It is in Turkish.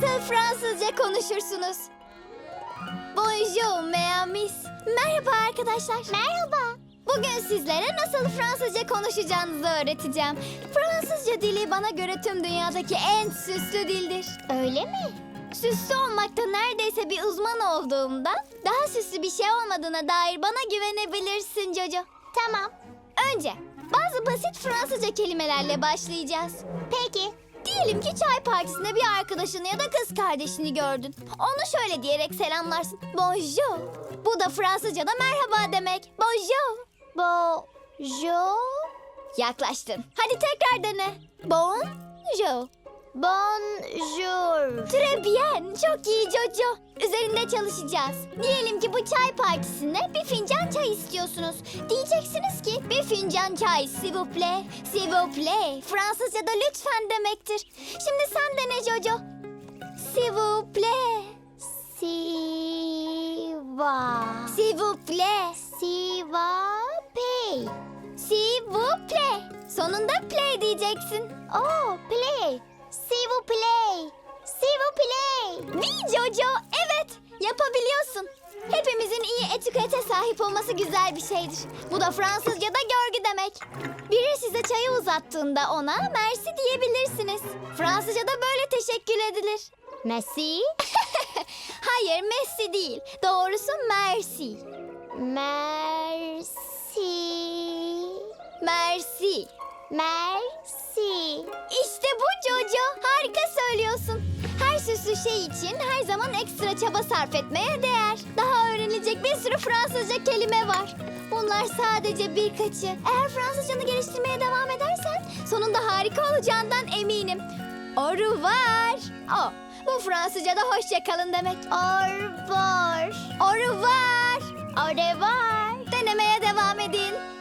nasıl Fransızca konuşursunuz? Bonjour, meamis. Merhaba arkadaşlar. Merhaba. Bugün sizlere nasıl Fransızca konuşacağınızı öğreteceğim. Fransızca dili bana göre tüm dünyadaki en süslü dildir. Öyle mi? Süslü olmakta neredeyse bir uzman olduğumdan daha süslü bir şey olmadığına dair bana güvenebilirsin Jojo. Tamam. Önce bazı basit Fransızca kelimelerle başlayacağız. Peki. Diyelim ki çay partisinde bir arkadaşını ya da kız kardeşini gördün. Onu şöyle diyerek selamlarsın. Bonjour. Bu da Fransızca'da merhaba demek. Bonjour. Bonjour. Yaklaştın. Hadi tekrar dene. Bonjour. Bonjour. Très bien. Çok iyi Jojo. Üzerinde çalışacağız. Diyelim ki bu çay partisinde bir fincan çay istiyorsunuz. Diyeceksiniz ki bir fincan çay s'il vous plaît. S'il vous plaît. Fransızca'da lütfen demektir. Şimdi sen dene Jojo. S'il vous plaît. Siva. S'il vous plaît. Siva pay. S'il vous plaît. Sonunda play diyeceksin. Oh, play. Jojo, evet. Yapabiliyorsun. Hepimizin iyi etikete sahip olması güzel bir şeydir. Bu da Fransızca'da görgü demek. Biri size çayı uzattığında ona merci diyebilirsiniz. Fransızca'da böyle teşekkür edilir. Merci? Hayır, merci değil. Doğrusu merci. Merci. Merci. Merci. İşte bu Jojo. Harika söylüyorsun. Süslü şey için her zaman ekstra çaba sarf etmeye değer. Daha öğrenilecek bir sürü Fransızca kelime var. Bunlar sadece birkaçı. Eğer Fransızcanı geliştirmeye devam edersen sonunda harika olacağından eminim. Au revoir. Oh, bu Fransızca'da hoşça kalın demek. Au revoir. Au revoir. Au revoir. Denemeye devam edin.